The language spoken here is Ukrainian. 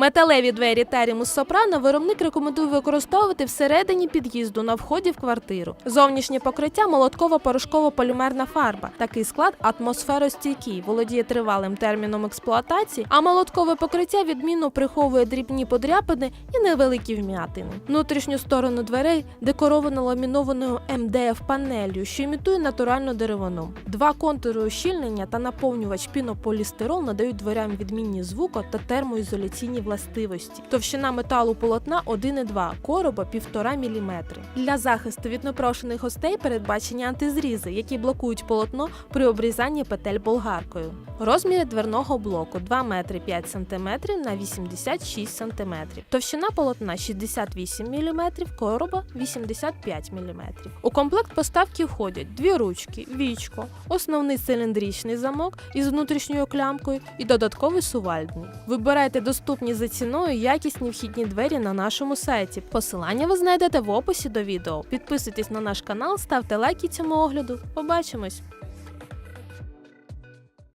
Металеві двері Терімус Сопрано виробник рекомендує використовувати всередині під'їзду на вході в квартиру. Зовнішнє покриття молотково-порошково-полімерна фарба. Такий склад атмосферостійкий, володіє тривалим терміном експлуатації, а молоткове покриття відмінно приховує дрібні подряпини і невеликі вм'ятини. Внутрішню сторону дверей декоровано ламінованою МДФ панелью, що імітує натуральну деревину. Два контури ущільнення та наповнювач пінополістирол надають дверям відмінні звуко та термоізоляційні властивості. Товщина металу полотна 1,2, короба 1,5 мм. Для захисту від непрошених гостей передбачені антизрізи, які блокують полотно при обрізанні петель болгаркою. Розміри дверного блоку 2 метри 5 см на 86 см. Товщина полотна 68 мм, короба 85 мм. У комплект поставки входять дві ручки, вічко, основний циліндричний замок із внутрішньою клямкою і додатковий сувальдний. Вибирайте доступні за ціною якісні вхідні двері на нашому сайті. Посилання ви знайдете в описі до відео. Підписуйтесь на наш канал, ставте лайки цьому огляду. Побачимось!